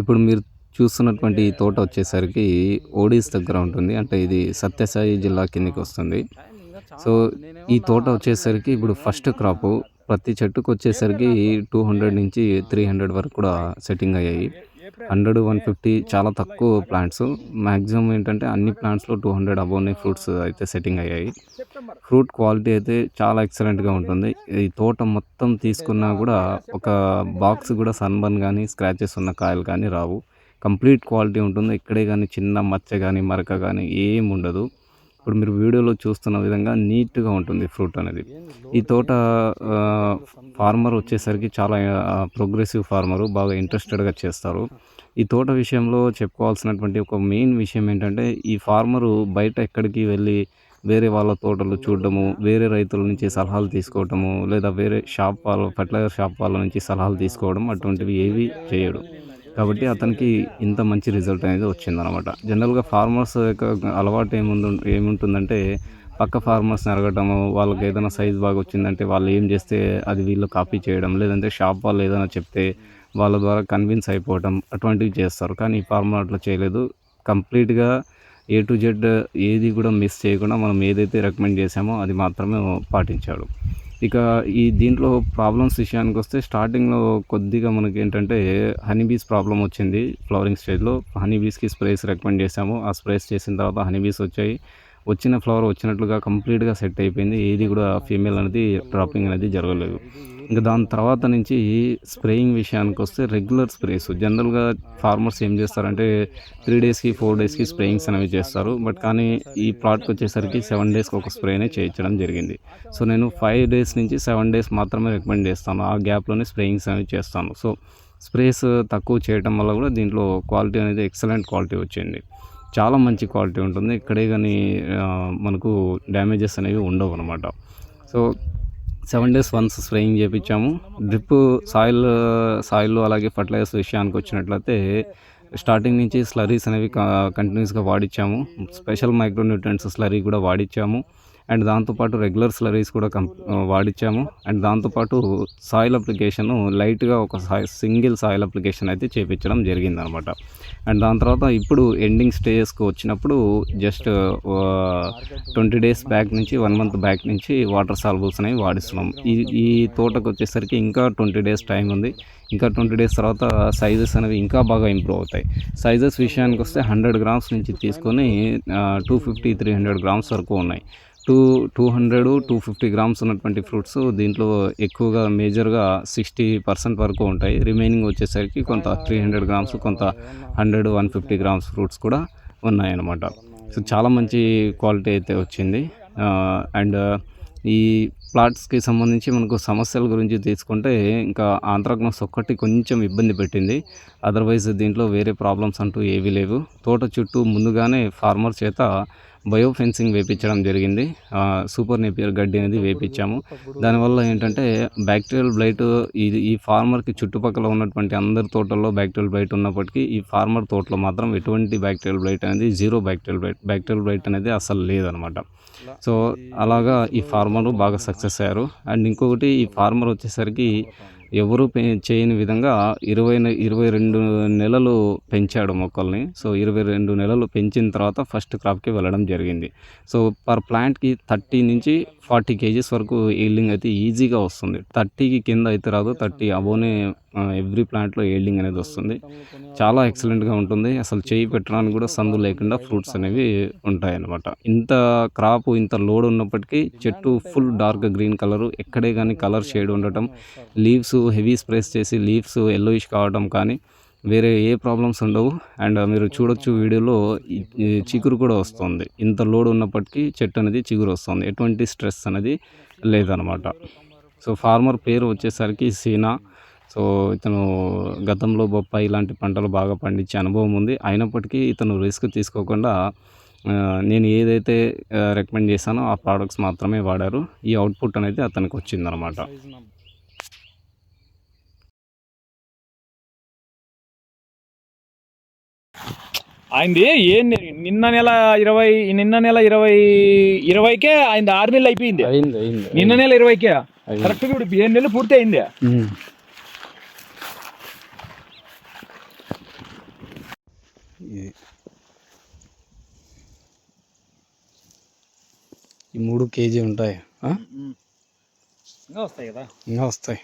ఇప్పుడు మీరు చూస్తున్నటువంటి ఈ తోట వచ్చేసరికి ఓడిస్ దగ్గర ఉంటుంది. అంటే ఇది సత్యసాయి జిల్లా కిందకి వస్తుంది. సో ఈ తోట వచ్చేసరికి ఇప్పుడు ఫస్ట్ క్రాప్ ప్రతి చెట్టుకు వచ్చేసరికి టూ హండ్రెడ్ నుంచి త్రీ హండ్రెడ్ వరకు కూడా సెట్టింగ్ అయ్యాయి. హండ్రెడ్ వన్ ఫిఫ్టీ చాలా తక్కువ ప్లాంట్స్. మ్యాక్సిమం ఏంటంటే అన్ని ప్లాంట్స్లో టూ హండ్రెడ్ అబోనే ఫ్రూట్స్ అయితే సెట్టింగ్ అయ్యాయి. ఫ్రూట్ క్వాలిటీ అయితే చాలా ఎక్సలెంట్గా ఉంటుంది. ఈ తోట మొత్తం తీసుకున్నా కూడా ఒక బాక్స్ కూడా సన్బర్న్ కానీ స్క్రాచెస్ ఉన్న కాయలు కానీ రావు. కంప్లీట్ క్వాలిటీ ఉంటుంది. ఇక్కడే కానీ చిన్న మచ్చ కానీ మరక కానీ ఏం ఉండదు ఇప్పుడు మీరు వీడియోలో చూస్తున్న విధంగా నీట్గా ఉంటుంది ఫ్రూట్ అనేది. ఈ తోట ఫార్మర్ వచ్చేసరికి చాలా ప్రోగ్రెసివ్ ఫార్మరు బాగా ఇంట్రెస్టెడ్గా చేస్తారు. ఈ తోట విషయంలో చెప్పుకోవాల్సినటువంటి ఒక మెయిన్ విషయం ఏంటంటే ఈ ఫార్మరు బయట ఎక్కడికి వెళ్ళి వేరే వాళ్ళ తోటలు చూడడము వేరే రైతుల నుంచి సలహాలు తీసుకోవటము లేదా వేరే షాప్ వాళ్ళ ఫర్టిలైజర్ షాప్ వాళ్ళ నుంచి సలహాలు తీసుకోవడం అటువంటివి ఏవి చేయడు. కాబట్టి అతనికి ఇంత మంచి రిజల్ట్ అనేది వచ్చిందనమాట జనరల్గా ఫార్మర్స్ యొక్క అలవాటు ఏముంది ఏముంటుందంటే పక్క ఫార్మర్స్ని అడగటము వాళ్ళకి ఏదైనా సైజ్ బాగా వచ్చిందంటే వాళ్ళు ఏం చేస్తే అది వీళ్ళు కాపీ చేయడం లేదంటే షాప్ వాళ్ళు ఏదైనా చెప్తే వాళ్ళ ద్వారా కన్విన్స్ అయిపోవడం అటువంటివి చేస్తారు. కానీ ఈ ఫార్మర్ అట్లా చేయలేదు. కంప్లీట్గా ఏ టు జెడ్ ఏది కూడా మిస్ చేయకుండా మనం ఏదైతే రికమెండ్ చేసామో అది మాత్రమే పాటించాడు. ఇక ఈ దీంట్లో ప్రాబ్లమ్స్ విషయానికి వస్తే స్టార్టింగ్లో కొద్దిగా మనకి ఏంటంటే హనీబీస్ ప్రాబ్లం వచ్చింది ఫ్లవరింగ్ స్టేజ్లో హనీ బీస్కి స్ప్రేస్ రికమెండ్ చేసాము ఆ స్ప్రేస్ చేసిన తర్వాత హనీ బీస్ వచ్చాయి. వచ్చిన ఫ్లవర్ వచ్చినట్లుగా కంప్లీట్గా సెట్ అయిపోయింది. ఏది కూడా ఫీమేల్ అనేది డ్రాపింగ్ అనేది జరగలేదు. ఇంకా దాని తర్వాత నుంచి స్ప్రేయింగ్ విషయానికి వస్తే రెగ్యులర్ స్ప్రేస్. జనరల్గా ఫార్మర్స్ ఏం చేస్తారంటే త్రీ డేస్కి ఫోర్ డేస్కి స్ప్రేయింగ్స్ అనేవి చేస్తారు. బట్ కానీ ఈ ప్లాట్కి వచ్చేసరికి సెవెన్ డేస్కి ఒక స్ప్రేనే చేయించడం జరిగింది. సో నేను ఫైవ్ డేస్ నుంచి సెవెన్ డేస్ మాత్రమే రికమెండ్ చేస్తాను. ఆ గ్యాప్లోనే స్ప్రేయింగ్స్ అనేవి చేస్తాను. సో స్ప్రేస్ తక్కువ చేయడం వల్ల కూడా దీంట్లో క్వాలిటీ అనేది ఎక్సలెంట్ క్వాలిటీ వచ్చింది. చాలా మంచి క్వాలిటీ ఉంటుంది. ఇక్కడే కానీ మనకు డ్యామేజెస్ అనేవి ఉండవు అనమాట so seven days once spraying చేయించాము డ్రిప్ సాయిల్ సాయిల్ అలాగే ఫర్టిలైజర్స్ విషయానికి వచ్చినట్లయితే స్టార్టింగ్ నుంచి స్లరీస్ అనేవి కంటిన్యూస్గా వాడిచ్చాము. స్పెషల్ మైక్రోన్యూట్రెంట్స్ స్లరీ కూడా వాడిచ్చాము. అండ్ దాంతోపాటు రెగ్యులర్ స్లరీస్ కూడా కం వాడిచ్చాము. అండ్ దాంతోపాటు సాయిల్ అప్లికేషన్ లైట్గా ఒక సాయి సింగిల్ సాయిల్ అప్లికేషన్ అయితే చేపించడం జరిగిందనమాట. అండ్ దాని తర్వాత ఇప్పుడు ఎండింగ్ స్టేజెస్కి వచ్చినప్పుడు జస్ట్ ట్వంటీ డేస్ బ్యాక్ నుంచి వన్ మంత్ బ్యాక్ నుంచి వాటర్ సాల్బుల్స్ అనేవి వాడిస్తున్నాం. ఈ ఈ తోటకు వచ్చేసరికి ఇంకా ట్వంటీ డేస్ టైం ఉంది. ఇంకా ట్వంటీ డేస్ తర్వాత సైజెస్ అనేవి ఇంకా బాగా ఇంప్రూవ్ అవుతాయి. సైజెస్ విషయానికి వస్తే హండ్రెడ్ గ్రామ్స్ నుంచి తీసుకొని two fifty three hundred grams వరకు ఉన్నాయి. Two two hundred two fifty grams ఉన్నటువంటి ఫ్రూట్స్ దీంట్లో ఎక్కువగా మేజర్గా సిక్స్టీ పర్సెంట్ వరకు ఉంటాయి. రిమైనింగ్ వచ్చేసరికి కొంత త్రీ హండ్రెడ్ గ్రామ్స్ కొంత hundred one fifty grams fruits కూడా ఉన్నాయన్నమాట. సో చాలా మంచి క్వాలిటీ అయితే వచ్చింది. అండ్ ఈ ప్లాట్స్కి సంబంధించి మనకు సమస్యల గురించి తీసుకుంటే ఇంకా ఆంధ్రాగ్నోస్ ఒక్కటి కొంచెం ఇబ్బంది పెట్టింది. అదర్వైజ్ దీంట్లో వేరే ప్రాబ్లమ్స్ అంటూ ఏవీ లేవు. తోట చుట్టూ ముందుగానే ఫార్మర్ చేత బయో ఫెన్సింగ్ వేపించడం జరిగింది. సూపర్ నేపియర్ గడ్డి అనేది వేపించాము. దానివల్ల ఏంటంటే బ్యాక్టీరియల్ బ్లైట్ ఇది ఈ ఫార్మర్కి చుట్టుపక్కల ఉన్నటువంటి అందరి తోటల్లో బ్యాక్టీరియల్ బ్లైట్ ఉన్నప్పటికీ ఈ ఫార్మర్ తోటలో మాత్రం ఎటువంటి బ్యాక్టీరియల్ బ్లైట్ అనేది zero bacterial blight bacterial blight అనేది అసలు లేదనమాట సో అలాగా ఈ ఫార్మర్ బాగా సక్సెస్ అయ్యారు. అండ్ ఇంకొకటి ఈ ఫార్మర్ వచ్చేసరికి ఎవరు పె చేయని విధంగా ఇరవై ఇరవై రెండు నెలలు పెంచాడు మొక్కల్ని. సో ఇరవై రెండు నెలలు పెంచిన తర్వాత ఫస్ట్ క్రాప్కి వెళ్ళడం జరిగింది. సో పర్ ప్లాంట్కి థర్టీ నుంచి ఫార్టీ కేజీస్ వరకు ఈల్డింగ్ అయితే ఈజీగా వస్తుంది. థర్టీకి కింద అయితే రాదు. థర్టీ అబోనే ఎవ్రీ ప్లాంట్లో ఈల్డింగ్ అనేది వస్తుంది. చాలా ఎక్సలెంట్గా ఉంటుంది. అసలు చేయి పెట్టడానికి కూడా సందు లేకుండా ఫ్రూట్స్ అనేవి ఉంటాయి అన్నమాట ఇంత క్రాప్ ఇంత లోడ్ ఉన్నప్పటికీ చెట్టు ఫుల్ డార్క్ గ్రీన్ కలరు ఎక్కడే కానీ కలర్ షేడ్ ఉండటం లీవ్స్ హెవీ స్ప్రేస్ చేసి లీవ్స్ ఎల్లోయిష్ కావడం కానీ వేరే ఏ ప్రాబ్లమ్స్ ఉండవు. అండ్ మీరు చూడొచ్చు వీడియోలో చిగురు కూడా వస్తుంది. ఇంత లోడ్ ఉన్నప్పటికీ చెట్టు అనేది చిగురు వస్తుంది. ఎటువంటి స్ట్రెస్ అనేది లేదనమాట సో ఫార్మర్ పేరు వచ్చేసరికి సీనా సో ఇతను గతంలో బొప్పాయి ఇలాంటి పంటలు బాగా పండించే అనుభవం ఉంది. అయినప్పటికీ ఇతను రిస్క్ తీసుకోకుండా నేను ఏదైతే రికమెండ్ చేశానో ఆ ప్రోడక్ట్స్ మాత్రమే వాడారు. ఈ అవుట్పుట్ అనేది అతనికి వచ్చిందనమాట ఆయనది ఏ నిన్న నెల ఇరవై నిన్న నెల ఇరవై ఇరవైకే ఆయన ఆరు నెలలు అయిపోయింది. నిన్న నెల ఇరవైకే. కరెక్ట్ ఇప్పుడు ఏడు నెలలు పూర్తి అయింది ఇది. ఈ మూడు కేజీ ఉంటాయి? ఇంకా వస్తాయి కదా? ఇంకా వస్తాయి.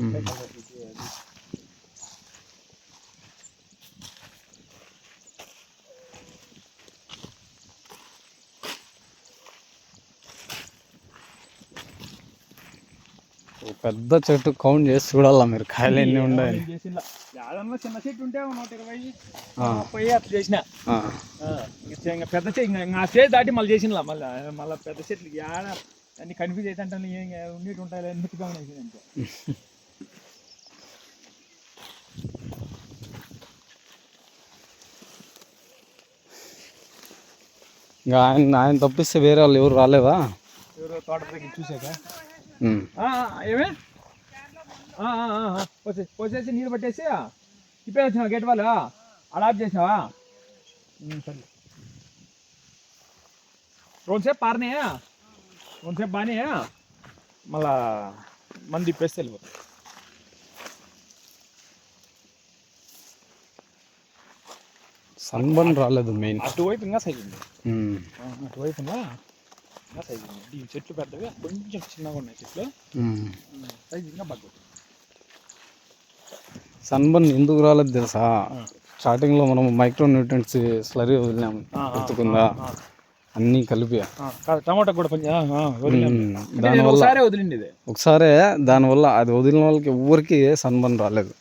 మ్మ్. పెద్ద చెట్టు కౌంట్ చేసి చూడాలా మీరు? కాయలు ఎన్ని యాదన్నా చిన్న చెట్టు ఉంటే నూట ఇరవై. ముప్పై అట్లా చేసిన. పెద్ద చెట్టు ఆ స్టేజ్ దాటి మళ్ళీ చేసినలా? మళ్ళీ మళ్ళీ పెద్ద చెట్లు యాడ అన్ని కన్ఫ్యూజ్ అయితే అంటే ఉండేటి ఉంటాయి ఉన్నాయి అంతే ఇంకా? ఆయన ఆయన తప్పిస్తే వేరే వాళ్ళు ఎవరు రాలేదా ఎవరో తోట దగ్గర చూసాక. ఏమే? పోసే పోసేసి నీళ్ళు పట్టేసి తిప్పే వచ్చినావా గేట్ వాళ్ళు అలా ఆఫ్ చేసినావా? ఉమ్, సరే రోజుసేపు పారనే రోజుసేపు బానే మళ్ళా మంది తిప్పేస్తే వెళ్ళిపోతుంది సన్బర్న్ రాలేదు మెయిన్. అటువైపు ఇంకా సైజ్ ఉంది. అటువైపు ఇంకా సైజ్ ఉంది. ఈ చెట్లు పెద్దవి కొంచెం చిన్నగా ఉన్నాయి చెట్లు. సైజ్ ఇంకా బాగా సన్బర్న్ ఎందుకు రాలేదు తెలుసా? స్టార్టింగ్లో మనం మైక్రో న్యూట్రెంట్స్ స్లరీ వదిలినాం. గుర్తుకుందా? అన్నీ కలిపి టమాటా కూడా కొంచెం దానివల్ల ఒకసారి వదిలింది ఒకసారే దానివల్ల అది వదిలిన వాళ్ళకి ఎవరికి సన్బర్న్ రాలేదు.